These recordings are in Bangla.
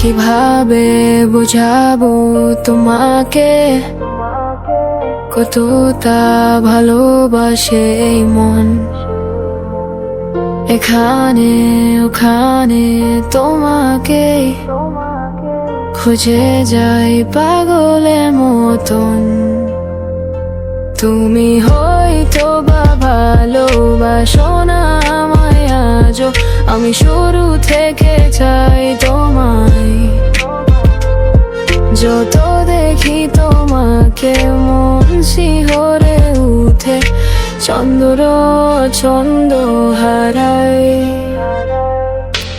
কীভাবে বুঝাবো তোমাকে কতটা ভালোবাসে মন এখানে ওখানে তোমাকে খুঁজে যাই পাগলের মতন। তুমি হয়তো বা ভালোবাসো না আমায় আমি শুরু থেকে চাই তোমায়। যত দেখি তোমাকে মন শিহরে উঠে, চন্দ্র ছন্দ হারায়।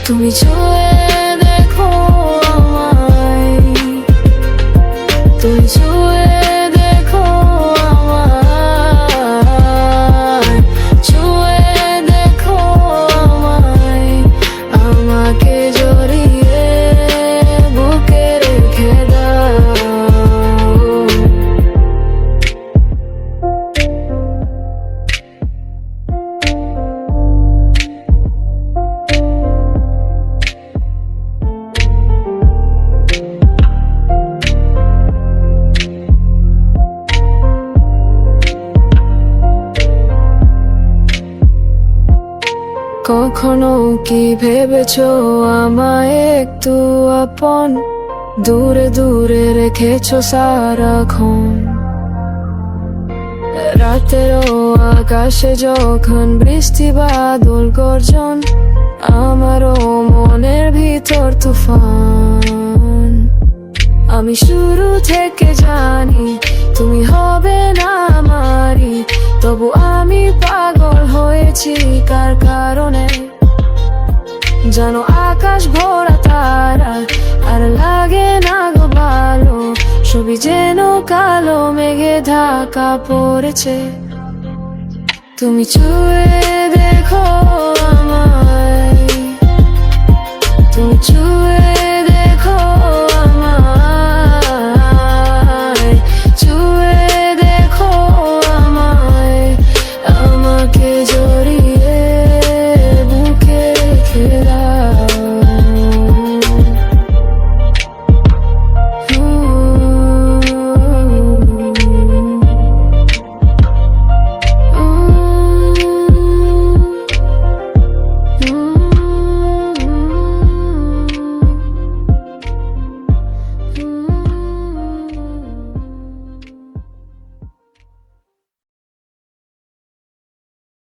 তুমি ছুঁয়ে কখনো কি ভেবেছো আমায় একটু আপন? দূরে দূরে রেখেছো সারাক্ষণ। রাতেরও আকাশে যখন বৃষ্টি বাদল গর্জন, আমারও মনের ভিতর তুফান। আমি শুরু থেকে জানি তুমি হবে না আমারই, তবু হয়েছি কার কারণে? যেন আকাশ ভরা তারা আর লাগে না গো ভালো ছবি যেন কালো মেঘে ঢাকা পড়েছে। তুমি চুয়ে দেখো